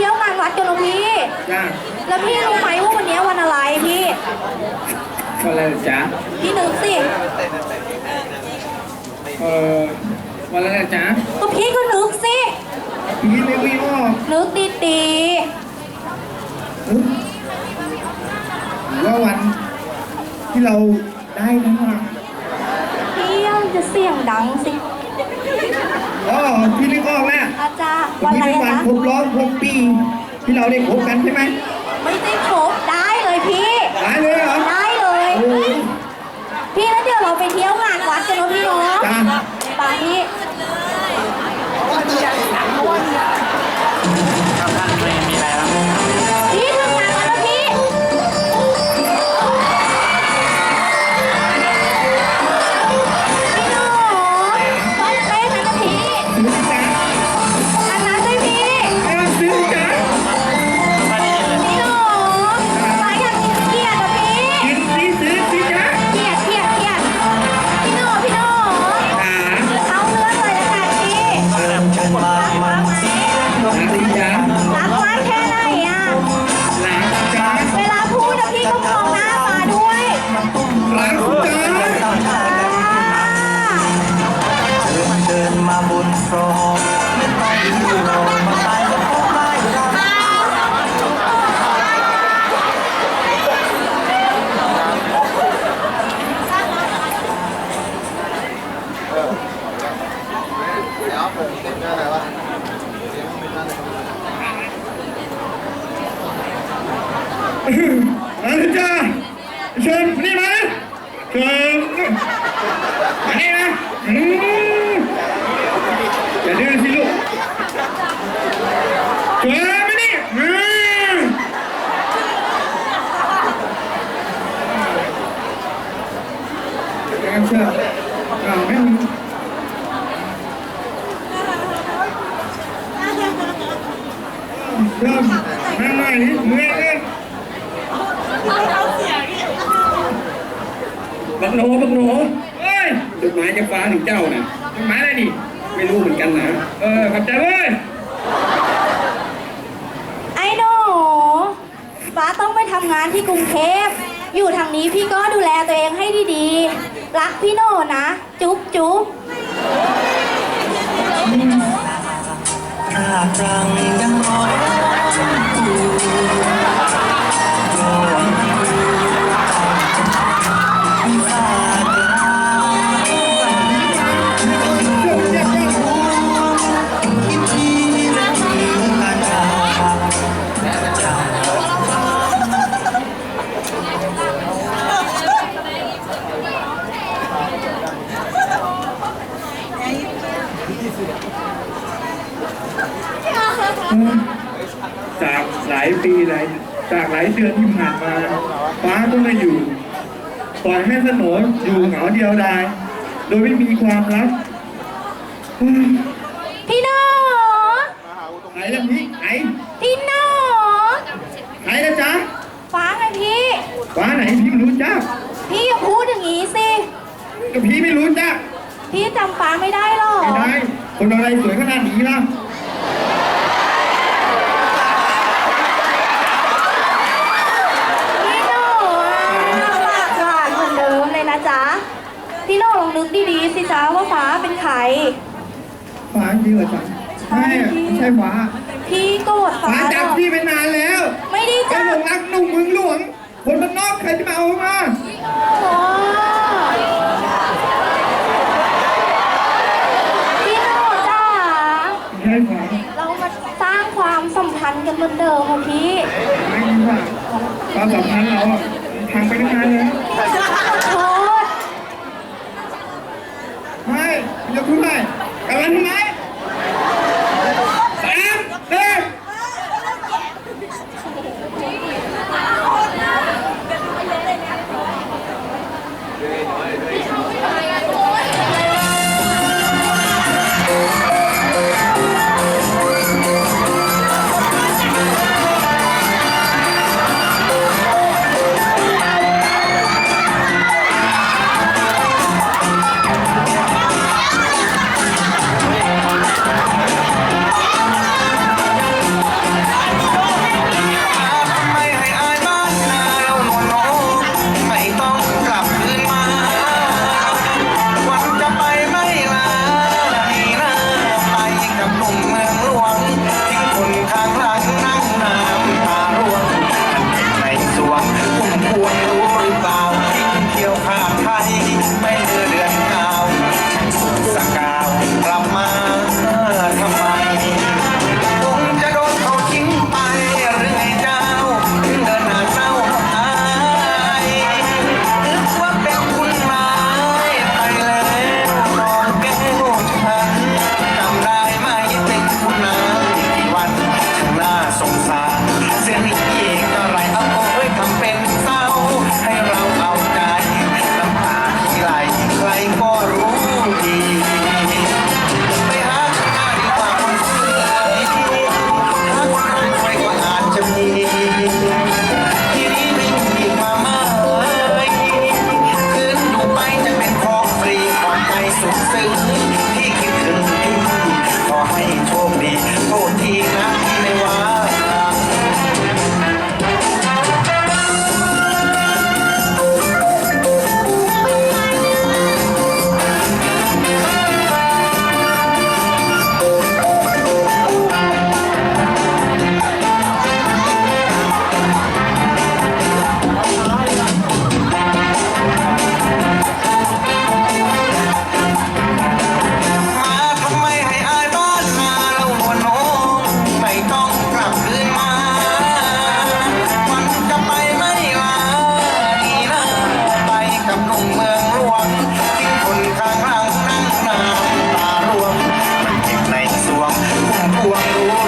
ที่ยวงานวัดกันนะพี่ จ้าแล้วพี่รู้ไหมว่าวันนี้วันอะไรพี่อะไรเหรอจ๊ะพี่นึกสิเออวันอะไรเหรอจ๊ะก็พี่ก็นึกสิพี่ไม่วิ่งออกนึกดีเอ้ยหรือว่าวันที่เราได้นั่นว่ะๆพี่ยังจะเสียงดังสิอ๋อพี่นึก ออกแล้วอาจารย์วันพี่อะไรเป็นวันนะครบรอบหกปี ที่เราได้คบกันใช่ไหมไม่ได้ครบได้เลยพี่ได้เลยเหรอได้เลย โอ้ยพี่แล้วเดี๋ยวเราไปเที่ยวงานวัดกันเนอะพี่เนาะจ้า ไปพี่ มาเลยจ้าเชิญนี่มาเลยเชิญมานี่นะอืมอย่าดื้อสิลูกเชิญมานี่อืมเชิญเชิญเอาไม่เริ่มมาใหม่นี่ เมื่อยเลยบักโหนบักโหนเอ้ยจดหมายจากฟ้าถึงเจ้าน่ะจดหมายอะไรดิไม่รู้เหมือนกันนะเออขอบใจเว้ยไอ้หนูฟ้าต้องไปทำงานที่กรุงเทพ อยู่ทางนี้พี่ก็ดูแลตัวเองให้ดีๆ รักพี่โน่นะ จุ๊บจุ๊บถ้าครั้ง จากหลายปีหลายจากหลายเดือนที่ผ่านมาฟ้าก็ไม่อยู่ ปล่อยให้สโหนอยู่เหงาเดียวดาย โดยไม่มีความรักอืมพี่โน่ไหนล่ะพี่ไหนพี่โน่ไหนนะจ๊ะฟ้าไงพี่ฟ้าไหนพี่ไม่รู้จักพี่อย่าพูดอย่างนี้สิก็พี่ไม่รู้จักพี่จำฟ้าไม่ได้หรอไม่ได้คนอะไรสวยขนาดนี้ล่ะ พี่โน่อะปากหวานเหมือนเดิมเลยนะจ๊ะ พี่โน่ลองนึกดีๆสิจ๊ะว่าฟ้าเป็นใครฟ้าจริงเหรอจ๊ะไม่ไม่ใช่ฟ้าพี่โกรธฟ้าฟ้าหรจับอกพี่ไปนานแล้วไม่ได้ไอ้จัหลบงรักหนุ่มเมืองหลวง คนบ้านนอกใครจะมาเอามาโอ้พี่โน่จ้าไม่ใช่ฟ้าเรามาสร้างความสัมพันธ์กันเหมือนเดิมค่ะพี่ ไม่ใช่ฟ้าความสัมพันธ์เราอะพังไปตั้งนานแล้ว Right away.